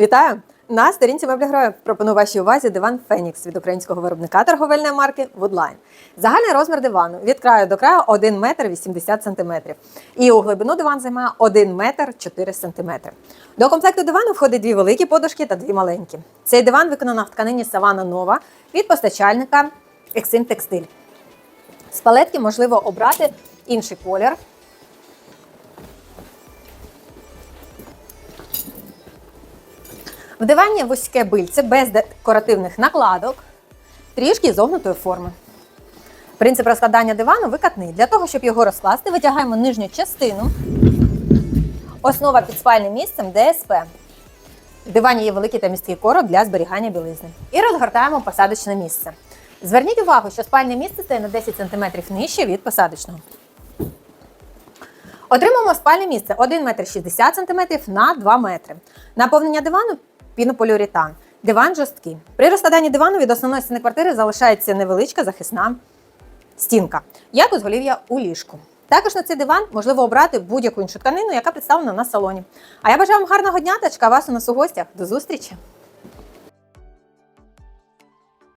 Вітаю! На сторінці меблі пропоную вашій увазі диван Фенікс від українського виробника торговельної марки Woodline. Загальний розмір дивану від краю до краю 1 метр 80 сантиметрів. І у глибину диван займає 1 метр 4 сантиметри. До комплекту дивану входить дві великі подушки та дві маленькі. Цей диван виконано в тканині Савана Нова від постачальника Exim Textile. З палетки можливо обрати інший колір. В дивані вузьке бильце без декоративних накладок, трішки зогнутої форми. Принцип розкладання дивану викатний. Для того, щоб його розкласти, витягаємо нижню частину. Основа під спальним місцем ДСП. В дивані є великий та місткий короб для зберігання білизни. І розгортаємо посадочне місце. Зверніть увагу, що спальне місце стає на 10 см нижче від посадочного. Отримуємо спальне місце 1 метр 60 см на 2 метри. Наповнення дивану пінополіуретан. Диван жорсткий. При розкладанні дивану від основної стіни квартири залишається невеличка захисна стінка, як узголів'я у ліжку. Також на цей диван можливо обрати будь-яку іншу тканину, яка представлена на салоні. А я бажаю вам гарного дня та чекаю вас у нас у гостях. До зустрічі!